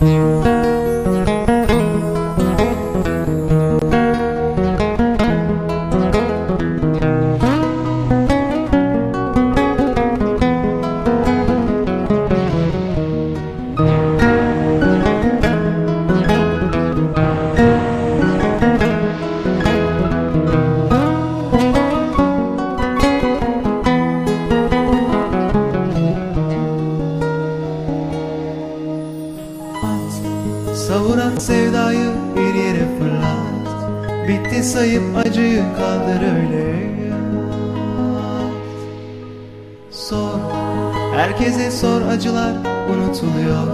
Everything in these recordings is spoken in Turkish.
At, Bitti sayıp acıyı kaldır öyle. Sor, herkese sor acılar unutuluyor.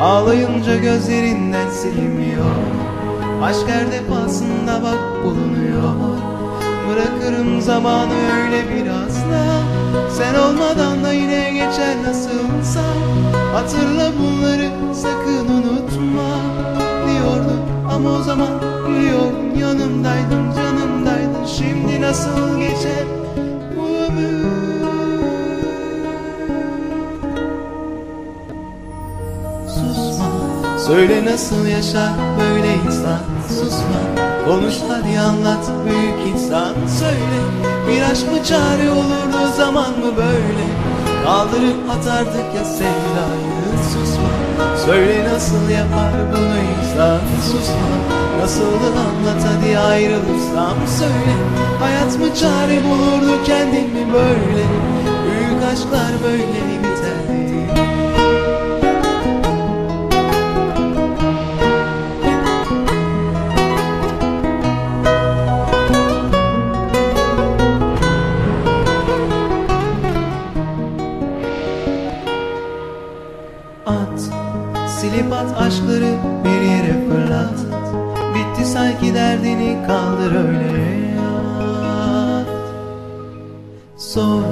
Ağlayınca gözlerinden silinmiyor Aşk her defasında bak bulunuyor. Bırakırım zamanı öyle biraz da. Sen olmadan da yine geçer nasılsa. Hatırla bunları sakın unutma Diyordum ama o zaman gülüyordun Yanımdaydın canımdaydın Şimdi nasıl geçer bu ömür? Susma. Söyle nasıl yaşar böyle insan? Susma. Konuş hadi anlat büyük insan. Söyle bir aşk mı çare olurdu zaman mı böyle? Kaldırıp atardık ya sevdayı Söyle nasıl yapar bunu insan Susma Nasıl anlat hadi ayrılırsam Söyle. Hayat mı çare bulurdu kendin mi böyle? Büyük aşklar böyle biterdi at Silip at aşkları bir yere fırlat. Bitti sanki derdini kaldır öyle at Sor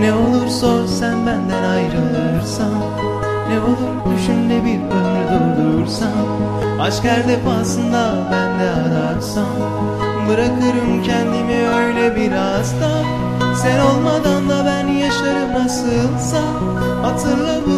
ne olur sor sen benden ayrılırsan. Ne olur düşün de bir ömrü durdursan. Aşk her defasında ben de ararsam. Bırakırım kendimi öyle biraz da. Sen olmadan da ben yaşarım nasılsa. Hatırla bunları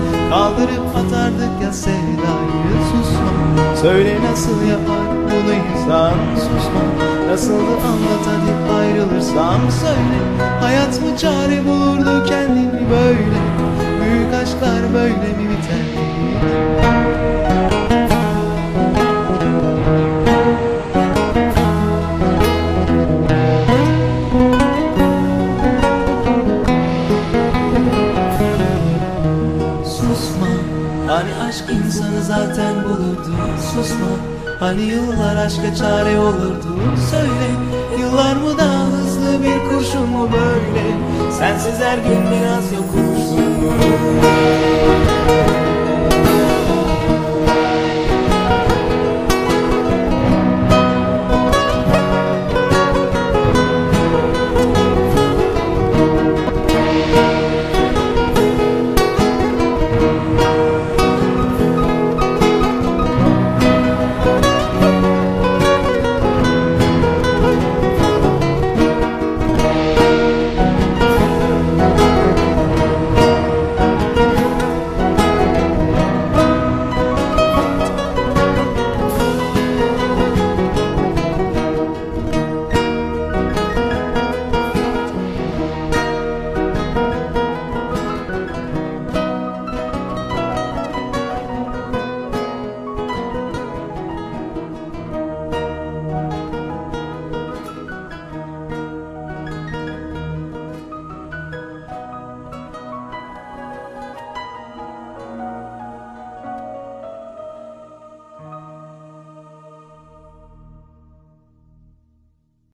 Kaldırıp atardık ya sevdayı Susma Söyle nasıl yapar bunu insan Susma Nasıldı anlat hadi ayrılırsam Söyle. Hayat mı çare bulurdu kendini böyle? Büyük aşklar böyle mi biterdi insanı zaten bulurdu. Susma Hani yıllar aşka çare olurdu. Söyle Yıllar mı daha hızlı bir kurşun mu böyle? Sensiz her gün biraz yokuşsun mu